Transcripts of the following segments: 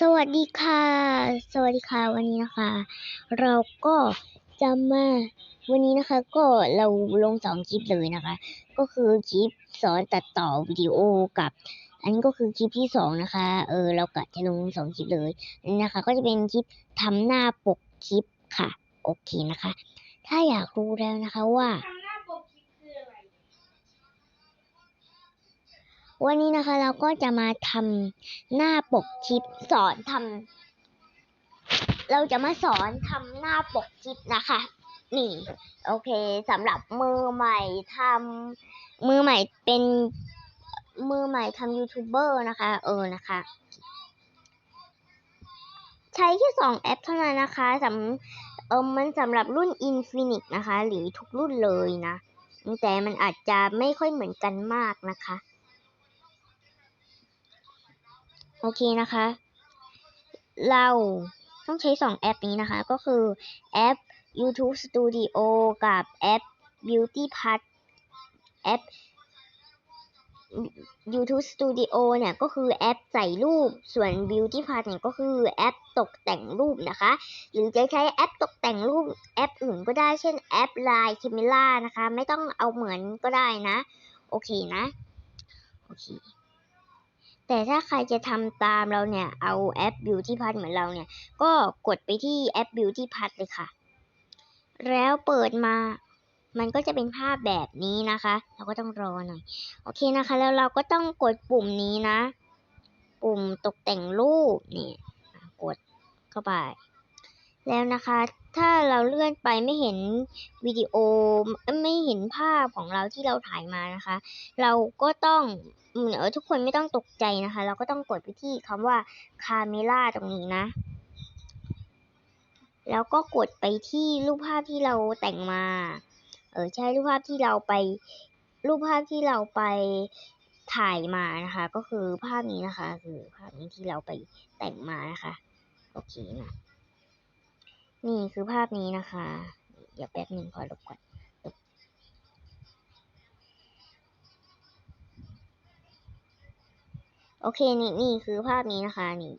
สวัสดีค่ะ สวัสดีค่ะ วันนี้นะคะ เราก็จะมา วันนี้นะคะ ก็เราลงสองคลิปเลยนะคะ ก็คือคลิปสอนตัดต่อวิดีโอกับ อันนี้ก็คือคลิปที่สองนะคะ เออ เรากะจะลงสองคลิปเลยนนนะคะ ก็จะเป็นคลิปทำหน้าปกคลิปค่ะ โอเคนะคะ ถ้าอยากรู้แล้วนะคะว่า วันนี้นะคะเราก็จะมาทำหน้าปกคลิปสอนทำเราจะมาสอนทำหน้าปกคลิปนะคะ นี่ โอเคสำหรับมือใหม่ทำมือใหม่เป็นมือใหม่ทำยูทูบเบอร์นะคะ เออนะคะใช้แค่สองแอปเท่านั้นนะคะสำเออมันสำหรับรุ่น Infinix นะคะ หรือทุกรุ่นเลยนะ แต่มันอาจจะไม่ค่อยเหมือนกันมากนะคะ โอเคนะคะ เราต้องใช้สองแอปนี้นะคะ ก็คือแอป YouTube Studio กับแอป Beauty p a t แอป YouTube Studio เนี่ยก็คือแอปใส่รูป ส่วน Beauty p a t เนี่ยก็คือแอปตกแต่งรูปนะคะ หรือจะใช้แอปตกแต่งรูปแอปอื่นก็ได้ เช่นแอป Line Camera นะคะ ไม่ต้องเอาเหมือนก็ได้นะ โอเคนะ โอเค แต่ถ้าใครจะทำตามเราเนี่ย เอาแอป Beauty p a t เหมือนเราเนี่ย ก็กดไปที่แอป Beauty p a t เลยค่ะ แล้วเปิดมา มันก็จะเป็นภาพแบบนี้นะคะ เราก็ต้องรอหน่อย โอเคนะคะ แล้วเราก็ต้องกดปุ่มนี้นะ ปุ่มตกแต่งรูปนี่กดเข้าไป แล้วนะคะ ถ้าเราเลื่อนไปไม่เห็นวิดีโอไม่เห็นภาพของเราที่เราถ่ายมานะคะ เราก็ต้องอืมเอทุกคนไม่ต้องตกใจนะคะ เราก็ต้องกดไปที่คำว่า Camera ตรงนี้นะ แล้วก็กดไปที่รูปภาพที่เราแต่งมา เออใช่รูปภาพที่เราไป รูปภาพที่เราไปถ่ายมานะคะ ก็คือภาพนี้นะคะ คือภาพนี้ที่เราไปแต่งมานะคะ โอเคนะ นี่คือภาพนี้นะคะ เดี๋ยวแป๊บหนึ่งขอลบก่อนโอเคนี่นี่คือภาพนี้นะคะนี่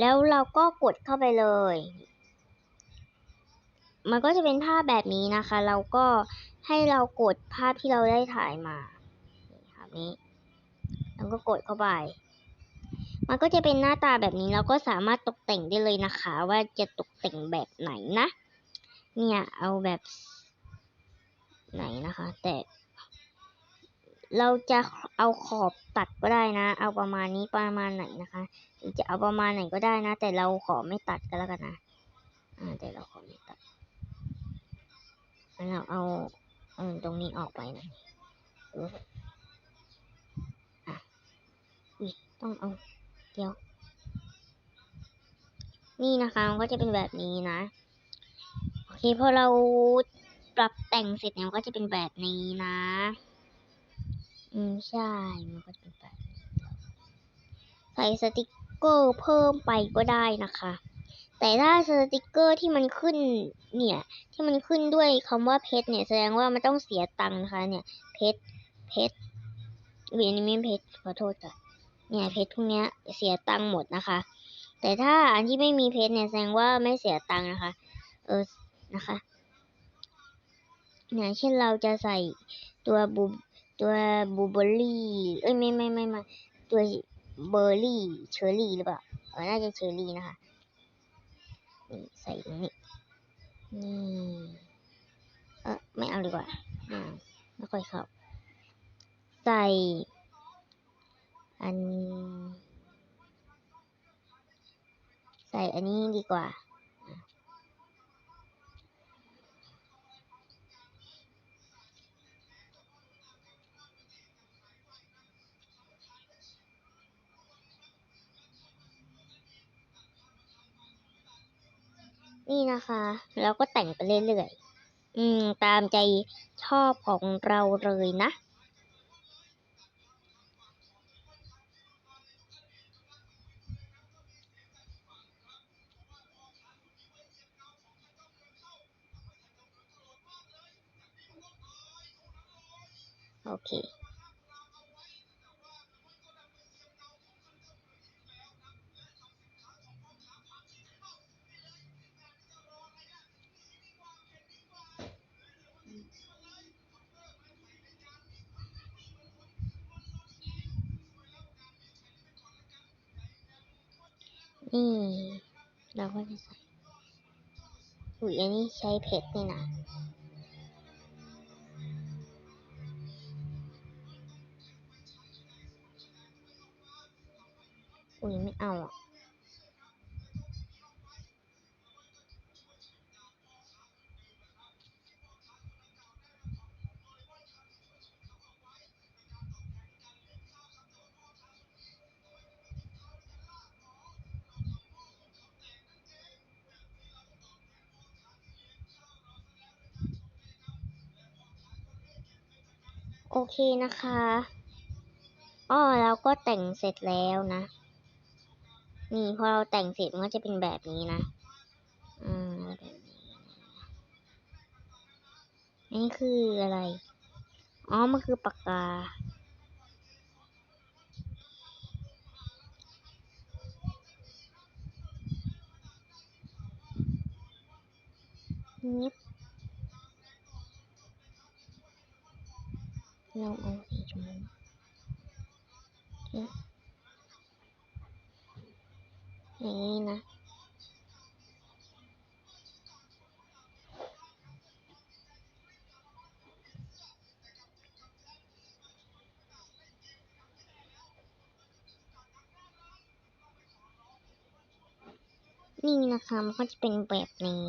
แล้วเราก็กดเข้าไปเลย มันก็จะเป็นภาพแบบนี้นะคะ เราก็ให้เรากดภาพที่เราได้ถ่ายมานี่ภาพนี้ แล้วก็กดเข้าไป มันก็จะเป็นหน้าตาแบบนี้เราก็สามารถตกแต่งได้เลยนะคะ ว่าจะตกแต่งแบบไหนนะ เนี่ยเอาแบบไหนนะคะ แต่ เราจะเอาขอบตัดก็ได้นะ เอาประมาณนี้ประมาณไหนนะคะหรือจะเอาประมาณไหนก็ได้นะ แต่เราขอไม่ตัดก็แล้วกันนะอ่าแต่เราขอไม่ตัดเราเอาเออตรงนี้ออกไปหน่อยเอออะอุ๊ยต้องเอา เดี๋ยว นี่นะคะมันก็จะเป็นแบบนี้นะ โอเคพอเราปรับแต่งเสร็จเนี่ยมันก็จะเป็นแบบนี้นะ อืมใช่ มันก็จะเป็นแบบนี้ใส่สติกเกอร์เพิ่มไปก็ได้นะคะ แต่ถ้าสติกเกอร์ที่มันขึ้นเนี่ย ที่มันขึ้นด้วยคำว่าเพชรเนี่ยแสดงว่ามันต้องเสียตังค์นะคะเนี่ยเพชรเพชรเวียนนี้ไม่เพชรขอโทษจ้ะ เนี่ยเพชรพวกเนี้ยเสียตังค์หมดนะคะ แต่ถ้าอันที่ไม่มีเพชรเนี่ยแสดงว่าไม่เสียตังค์นะคะ เออนะคะเนี่ยเช่นเราจะใส่ตัวบูตัวบูเบอรี่เอ้ยไม่ไม่ไม่ไม่ตัวเบอร์รี่เชอร์รี่หรือเปล่าเออน่าจะเชอร์รี่นะคะนี่ใส่ตรงนี้นี่เออไม่เอาดีกว่าอ่าไม่ค่อยเข้าใส่ อัน ใส่อันนี้ดีกว่า นี่นะคะแล้วก็แต่งไปเรื่อยๆ อืม ตามใจชอบของเราเลยนะ โอเคนี่เราก็จะใส่ อุ้ยอันนี้ใช้เพชรนี่นะ เอาอะโอเคนะคะ อ้อเราก็แต่งเสร็จแล้วนะ นี่พอเราแต่งเสร็จมันก็จะเป็นแบบนี้นะอืมแบบนี้นนี้คืออะไร อ๋อ มันคือปากกา นิบเราเอาสีชมพู อย่างนี้นะ นี่นะคะมันก็จะเป็นแบบนี้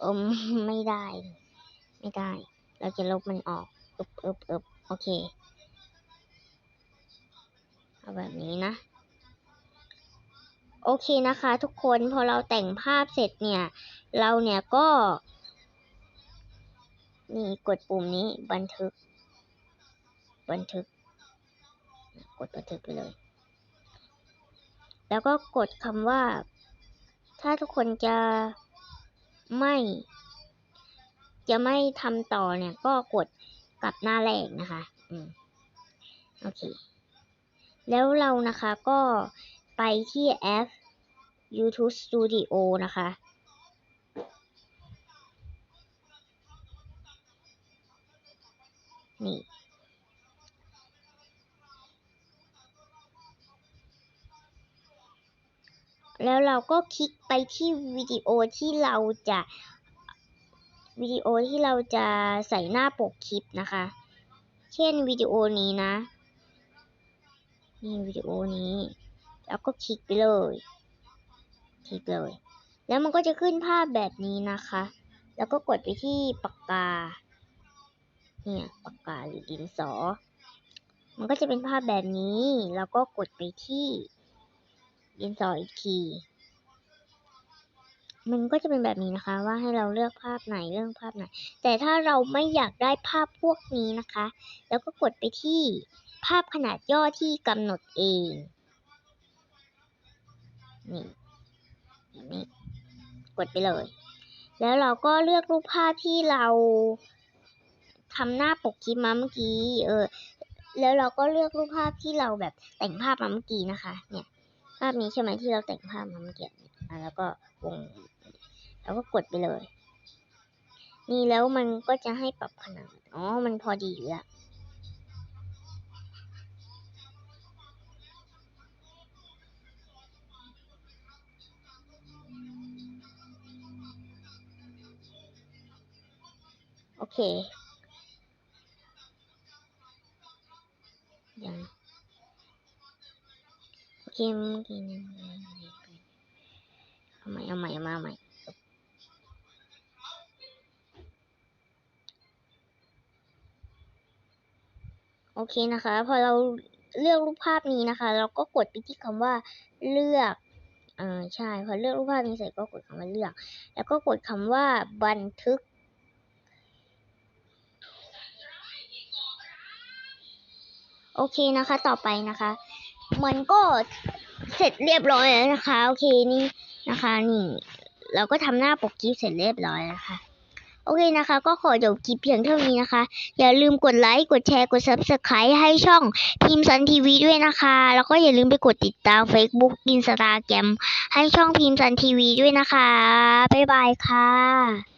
เอมไม่ได้ ไม่ได้ เราจะลบมันออกอึบอึบอึบโอเค เอาแบบนี้นะ โอเคนะคะทุกคนพอเราแต่งภาพเสร็จเนี่ย เราเนี่ยก็ นี่กดปุ่มนี้บันทึก บันทึก กดบันทึกไปเลย แล้วก็กดคำว่า ถ้าทุกคนจะ ไม่ จะไม่ทำต่อเนี่ย ก็กดกลับหน้าแรกนะคะ อืม โอเค แล้วเรานะคะก็ไปที่แอป YouTube Studio นะคะ นี่ แล้วเราก็คลิกไปที่วิดีโอที่เราจะวิดีโอที่เราจะใส่หน้าปกคลิปนะคะ เช่นวิดีโอนี้นะ นี่วิดีโอนี้ แล้วก็คลิกไปเลย คลิกเลย แล้วมันก็จะขึ้นภาพแบบนี้นะคะ แล้วก็กดไปที่ปากกา เนี่ยปากกาหรือดินสอ มันก็จะเป็นภาพแบบนี้ แล้วก็กดไปที่ ดินสออีกทีมันก็จะเป็นแบบนี้นะคะ ว่าให้เราเลือกภาพไหนเลือกภาพไหน แต่ถ้าเราไม่อยากได้ภาพพวกนี้นะคะ แล้วก็กดไปที่ภาพขนาดย่อที่กำหนดเองนี่แบบนี้กดไปเลย แล้วเราก็เลือกรูปภาพที่เราทำหน้าปกคลิปมาเมื่อกี้ เออ แล้วเราก็เลือกรูปภาพที่เราแบบแต่งภาพมาเมื่อกี้นะคะ เนี่ย ภาพนี้ใช่ไหมที่เราแต่งภาพมาเมื่อกี้เนี่ยอะแล้วก็วงแล้วก็กดไปเลย นี่แล้วมันก็จะให้ปรับขนาด อ๋อ มันพอดีอยู่ล้วโอเคยัง เคเมื่อกี้นี่เอาใหม่เอาใหม่เอามาใหม่โอเคนะคะ พอเราเลือกรูปภาพนี้นะคะ เราก็กดไปที่คำว่าเลือกเออใช่พอเลือกรูปภาพนี้เสร็จก็กดคำว่าเลือก แล้วก็กดคำว่าบันทึกโอเคนะคะ ต่อไปนะคะ มันก็เสร็จเรียบร้อยแล้วนะคะ โอเคนี่นะคะนี่ เราก็ทำหน้าปกคลิปเสร็จเรียบร้อยแล้วค่ะโโอเคนะคะ ก็ขอจบคลิปเพียงเท่านี้นะคะ อย่าลืมกดไลค์กดแชร์กด Subscribe ให้ช่องทีมซันทีวีด้วยนะคะ แล้วก็อย่าลืมไปกดติดตาม Facebook Instagram ให้ช่องทีมซันทีวีด้วยนะคะบ๊ายบายค่ะ